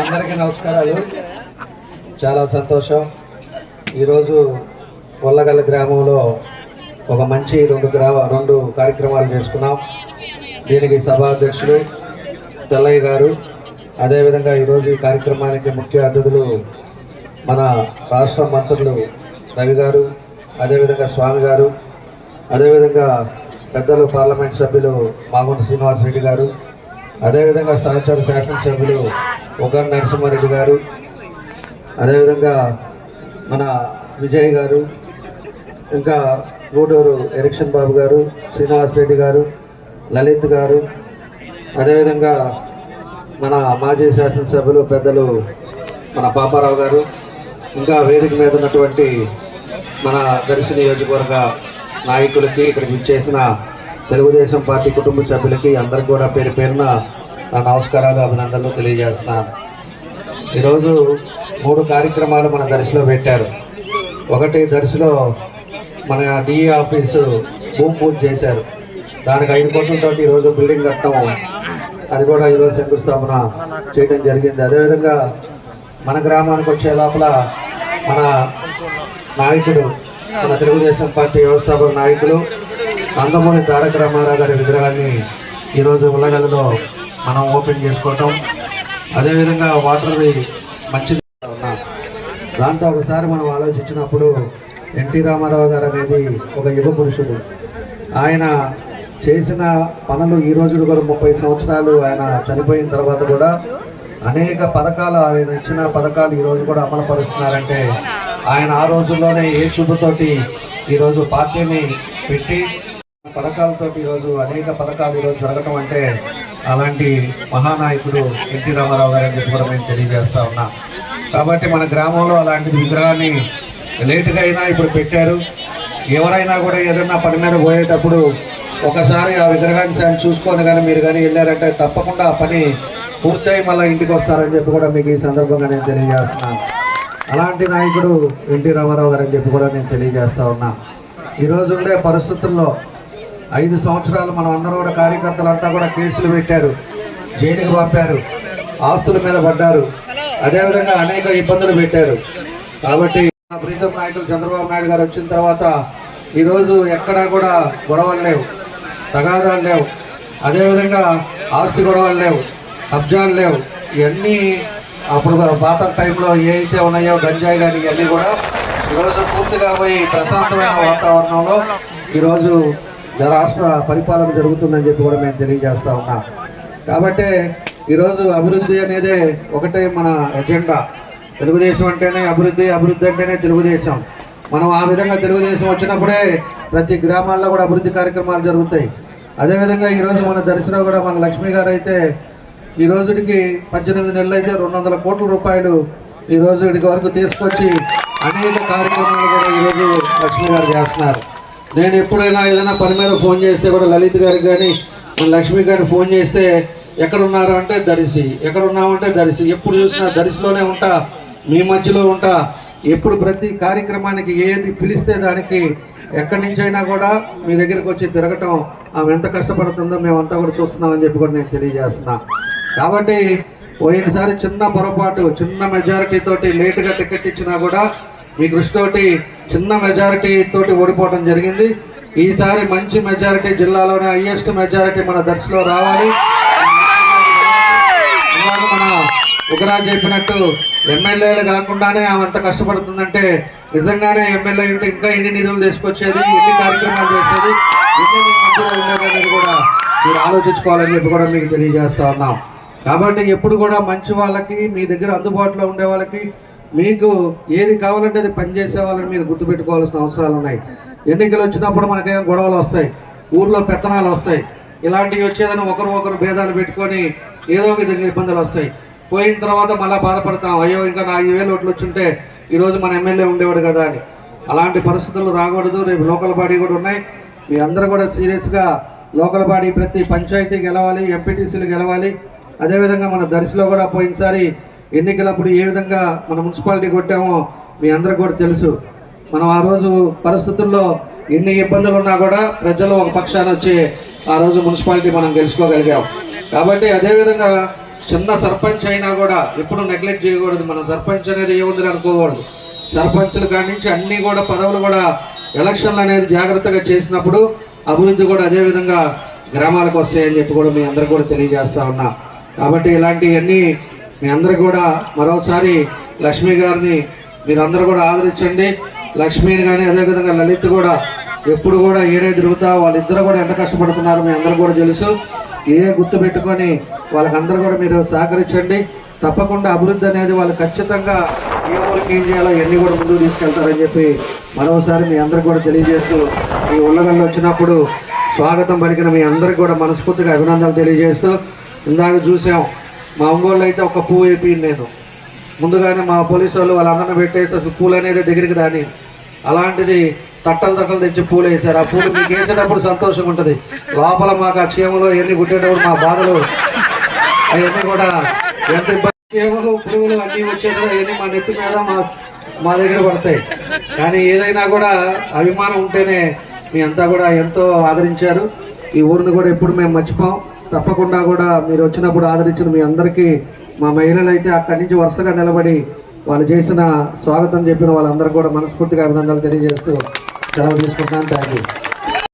అందరికీ నమస్కారాలు. చాలా సంతోషం. ఈరోజు కొల్లగల్ల గ్రామంలో ఒక మంచి రెండు గ్రామ రెండు కార్యక్రమాలు చేసుకున్నాం. దీనికి సభాధ్యక్షులు తెల్లయ్య గారు. అదేవిధంగా ఈరోజు ఈ కార్యక్రమానికి ముఖ్య అతిథులు మన రాష్ట్ర మంత్రులు రవి గారు అదేవిధంగా స్వామి గారు అదేవిధంగా పెద్దలు పార్లమెంట్ సభ్యులు మాగుంట శ్రీనివాసరెడ్డి గారు అదేవిధంగా సహచర శాసనసభ్యులు ఉగర్ నరసింహారెడ్డి గారు అదేవిధంగా మన విజయ్ గారు ఇంకా గూడూరు ఎరిక్షన్ బాబు గారు శ్రీనివాసరెడ్డి గారు లలిత్ గారు అదేవిధంగా మన మాజీ శాసనసభ్యులు పెద్దలు మన పాపారావు గారు ఇంకా వేదిక మీద ఉన్నటువంటి మన దర్శి నియోజకవర్గ నాయకులకి ఇక్కడికి ఇచ్చేసిన తెలుగుదేశం పార్టీ కుటుంబ సభ్యులకి అందరికి కూడా పేరు పేరున నా నమస్కారాలు అభినందనలు తెలియజేస్తున్నాను ఈరోజు మూడు కార్యక్రమాలు మన దర్శిలో పెట్టారు. ఒకటి దర్శిలో మన డిఈ ఆఫీసు భూమి పూజ చేశారు. దానికి ఐదు కోట్లతో ఈరోజు బిల్డింగ్ కట్టడం అది కూడా ఈరోజు శంకుస్థాపన చేయడం జరిగింది. అదేవిధంగా మన గ్రామానికి వచ్చే లోపల మన నాయకుడు మన తెలుగుదేశం పార్టీ వ్యవస్థాపక నాయకులు నందమూరి తారక రామారావు గారి విగ్రహాన్ని ఈరోజు ఉల్లగల్లో మనం ఓపెన్ చేసుకోవటం. అదేవిధంగా వాటర్ది మంచి ఉన్నాం. దాంతో ఒకసారి మనం ఆలోచించినప్పుడు ఎన్టీ రామారావు గారు అనేది ఒక యుగ పురుషుడు. ఆయన చేసిన పనులు ఈ రోజు కూడా ముప్పై సంవత్సరాలు ఆయన చనిపోయిన తర్వాత కూడా అనేక పథకాలు ఆయన ఇచ్చిన పథకాలు ఈ రోజు కూడా అమలు పరుస్తున్నారంటే ఆయన ఆ రోజుల్లోనే ఏ చూపుతోటి ఈరోజు పార్టీని పెట్టి పథకాలతోటి ఈరోజు అనేక పథకాలు ఈరోజు జరగటం అంటే అలాంటి మహానాయకుడు ఎన్టీ రామారావు గారు అని చెప్పి కూడా మేము తెలియజేస్తా ఉన్నాం. కాబట్టి మన గ్రామంలో అలాంటి విగ్రహాన్ని లేటుగా అయినా ఇప్పుడు పెట్టారు. ఎవరైనా కూడా ఏదైనా పని మీద పోయేటప్పుడు ఒకసారి ఆ విగ్రహాన్ని సార్ చూసుకొని కానీ మీరు కానీ వెళ్ళారంటే తప్పకుండా ఆ పని పూర్తయి మళ్ళీ ఇంటికి వస్తారని చెప్పి కూడా మీకు ఈ సందర్భంగా నేను తెలియజేస్తున్నాను అలాంటి నాయకుడు ఎన్టీ రామారావు గారు అని చెప్పి కూడా నేను తెలియజేస్తా ఉన్నా. ఈరోజు ఉండే పరిస్థితుల్లో ఐదు సంవత్సరాలు మనం అందరూ కూడా కార్యకర్తలంతా కూడా కేసులు పెట్టారు. జైలుకి పంపారు. ఆస్తుల మీద పడ్డారు. అదేవిధంగా అనేక ఇబ్బందులు పెట్టారు. కాబట్టి ప్రీతం నాయకులు చంద్రబాబు నాయుడు గారు వచ్చిన తర్వాత ఈరోజు ఎక్కడా కూడా గొడవలు లేవు. తగాదాలు లేవు. అదేవిధంగా ఆస్తి గొడవలు లేవు. కబ్జాలు లేవు. ఇవన్నీ అప్పుడు పాత టైంలో ఏవైతే ఉన్నాయో గంజాయి కానీ ఇవన్నీ కూడా ఈరోజు పూర్తిగా పోయి ప్రశాంతమైన వాతావరణంలో ఈరోజు రాష్ట్ర పరిపాలన జరుగుతుందని చెప్పి కూడా మేము తెలియజేస్తా ఉన్నాం. కాబట్టి ఈరోజు అభివృద్ధి అనేదే ఒకటే మన ఎజెండా. తెలుగుదేశం అంటేనే అభివృద్ధి అభివృద్ధి అంటేనే తెలుగుదేశం. మనం ఆ విధంగా తెలుగుదేశం వచ్చినప్పుడే ప్రతి గ్రామాల్లో కూడా అభివృద్ధి కార్యక్రమాలు జరుగుతాయి. అదేవిధంగా ఈరోజు మన దర్శనం కూడా మన లక్ష్మి గారు అయితే ఈ రోజుకి పద్దెనిమిది నెలలు అయితే రెండు వందల కోట్ల రూపాయలు ఈ రోజు వరకు తీసుకొచ్చి అనేక కార్యక్రమాలు కూడా ఈరోజు లక్ష్మి గారు చేస్తున్నారు. నేను ఎప్పుడైనా ఏదైనా పని మీద ఫోన్ చేస్తే కూడా లలిత్ గారికి కానీ మన లక్ష్మి గారికి ఫోన్ చేస్తే ఎక్కడున్నారు అంటే దరిసి. ఎక్కడున్నామంటే దరిసి. ఎప్పుడు చూసినా దరిసిలోనే ఉంటా మీ మధ్యలో ఉంటా. ఎప్పుడు ప్రతి కార్యక్రమానికి ఏది పిలిస్తే దానికి ఎక్కడి నుంచి అయినా కూడా మీ దగ్గరికి వచ్చి తిరగటం ఆమె ఎంత కష్టపడుతుందో మేమంతా కూడా చూస్తున్నామని చెప్పి కూడా నేను తెలియజేస్తున్నా. కాబట్టి పోయినసారి చిన్న పొరపాటు చిన్న మెజారిటీ తోటి లేటుగా టికెట్ ఇచ్చినా కూడా మీ కృషితోటి చిన్న మెజారిటీ తోటి ఓడిపోవడం జరిగింది. ఈసారి మంచి మెజారిటీ జిల్లాలోనే హైయెస్ట్ మెజారిటీ మన దర్శలో రావాలి. మన ఉగ్రాజ్ చెప్పినట్టు ఎమ్మెల్యేలు కాకుండానే ఆమె అంత కష్టపడుతుందంటే నిజంగానే ఎమ్మెల్యే ఉంటే ఇంకా ఎన్ని నిధులు తీసుకొచ్చేది ఎన్ని కార్యక్రమాలు చేసేది ఎన్ని మధ్యలో కూడా మీరు ఆలోచించుకోవాలని చెప్పి కూడా మీకు తెలియజేస్తా ఉన్నాం. కాబట్టి ఎప్పుడు కూడా మంచి వాళ్ళకి మీ దగ్గర అందుబాటులో ఉండే వాళ్ళకి మీకు ఏది కావాలంటే అది పనిచేసే వాళ్ళని మీరు గుర్తుపెట్టుకోవాల్సిన అవసరాలు ఉన్నాయి. ఎన్నికలు వచ్చినప్పుడు మనకేం గొడవలు వస్తాయి? ఊర్లో పెత్తనాలు వస్తాయి. ఇలాంటివి వచ్చేదని ఒకరు ఒకరు భేదాలు పెట్టుకొని ఏదో ఒక విధంగా ఇబ్బందులు వస్తాయి. పోయిన తర్వాత మళ్ళీ బాధపడతాం. అయ్యో ఇంకా నాలుగు వేలు ఓట్లు వచ్చుంటే ఈరోజు మన ఎమ్మెల్యే ఉండేవాడు కదా అని. అలాంటి పరిస్థితులు రాకూడదు. రేపు లోకల్ బాడీ కూడా ఉన్నాయి. మీ అందరూ కూడా సీరియస్గా లోకల్ బాడీ ప్రతి పంచాయతీ గెలవాలి ఎంపీటీసీలు గెలవాలి. అదేవిధంగా మన దర్శిలో కూడా పోయినసారి ఎన్నికలప్పుడు ఏ విధంగా మన మున్సిపాలిటీ కొట్టామో మీ అందరికి కూడా తెలుసు. మనం ఆ రోజు పరిస్థితుల్లో ఎన్ని ఇబ్బందులు ఉన్నా కూడా ప్రజలు ఒక పక్షాన్ని వచ్చి ఆ రోజు మున్సిపాలిటీ మనం గెలుచుకోగలిగాం. కాబట్టి అదేవిధంగా చిన్న సర్పంచ్ అయినా కూడా ఎప్పుడు నెగ్లెక్ట్ చేయకూడదు. మన సర్పంచ్ అనేది ఏముందని అనుకోకూడదు. సర్పంచ్లు కానించి నుంచి అన్ని కూడా పదవులు కూడా ఎలక్షన్లు అనేది జాగ్రత్తగా చేసినప్పుడు అభివృద్ధి కూడా అదే విధంగా గ్రామాలకు వస్తాయని చెప్పి కూడా మీ అందరు కూడా తెలియజేస్తా ఉన్నా. కాబట్టి ఇలాంటివన్నీ మీ అందరు కూడా మరోసారి లక్ష్మి గారిని మీరందరూ కూడా ఆదరించండి. లక్ష్మిని కానీ అదేవిధంగా లలిత్ కూడా ఎప్పుడు కూడా ఏడే తిరుగుతా వాళ్ళిద్దరూ కూడా ఎంత కష్టపడుతున్నారు మీ అందరూ కూడా తెలుసు. ఏ గుర్తు పెట్టుకొని వాళ్ళకందరూ కూడా మీరు సహకరించండి. తప్పకుండా అభివృద్ధి అనేది వాళ్ళు ఖచ్చితంగా ఏ ఊరికి ఏం చేయాలో ఇవన్నీ కూడా ముందుకు తీసుకెళ్తారని చెప్పి మరోసారి మీ అందరికి కూడా తెలియజేస్తూ ఈ ఉల్లగల్లో వచ్చినప్పుడు స్వాగతం పలికిన మీ అందరికి కూడా మనస్ఫూర్తిగా అభినందనలు తెలియజేస్తూ ఇందాక చూసాం మా ఒంగోలు అయితే ఒక పువ్వు వేపింది నేను. ముందుగానే మా పోలీసు వాళ్ళు వాళ్ళందరినీ పెట్టేసి అసలు పూలు అనేది దగ్గరికి రాని అలాంటిది తట్టలు తట్టలు తెచ్చి పూలు వేశారు. ఆ పూలు మీకు వేసేటప్పుడు సంతోషంగా ఉంటుంది. లోపల మాకు ఆ క్షేమంలో ఎన్ని గుట్టేటప్పుడు మా బాధలు అవన్నీ కూడా ఎంత ఇబ్బంది క్షేమలు పురుగులు అన్నీ వచ్చేటప్పుడు అవన్నీ మా నెత్తి మీద మా మా దగ్గర పడతాయి. కానీ ఏదైనా కూడా అభిమానం ఉంటేనే మీ అంతా కూడా ఎంతో ఆదరించారు. ఈ ఊరిని కూడా ఎప్పుడు మేము మర్చిపోం. తప్పకుండా కూడా మీరు వచ్చినప్పుడు ఆదరించిన మీ అందరికీ మా మహిళలు అయితే అక్కడి నుంచి వరుసగా నిలబడి వాళ్ళు చేసిన స్వాగతం చెప్పిన వాళ్ళందరికీ కూడా మనస్ఫూర్తిగా అభినందనలు తెలియజేస్తూ సెలవు తీసుకుంటున్నాను. Thank you